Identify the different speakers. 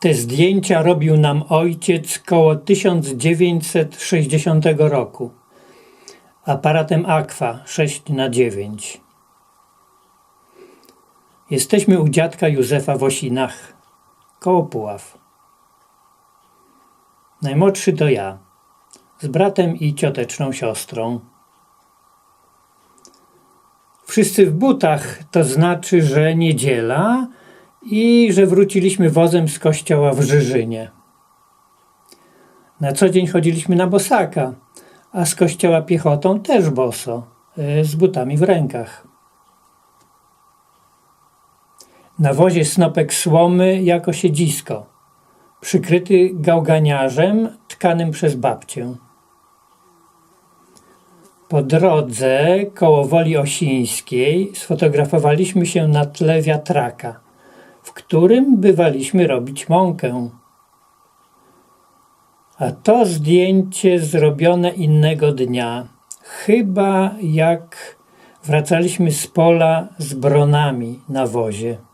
Speaker 1: Te zdjęcia robił nam ojciec koło 1960 roku. Aparatem Aqua 6 na 9 Jesteśmy u dziadka Józefa w Osinach, koło Puław. Najmłodszy to ja, z bratem i cioteczną siostrą. Wszyscy w butach, to znaczy, że niedziela i że wróciliśmy wozem z kościoła w Żyżynie. Na co dzień chodziliśmy na bosaka, a z kościoła piechotą też boso, y, z butami w rękach. Na wozie snopek słomy jako siedzisko, przykryty gałganiarzem tkanym przez babcię. Po drodze koło Woli Osińskiej sfotografowaliśmy się na tle wiatraka, w którym bywaliśmy robić mąkę. A to zdjęcie zrobione innego dnia, chyba jak wracaliśmy z pola z bronami na wozie.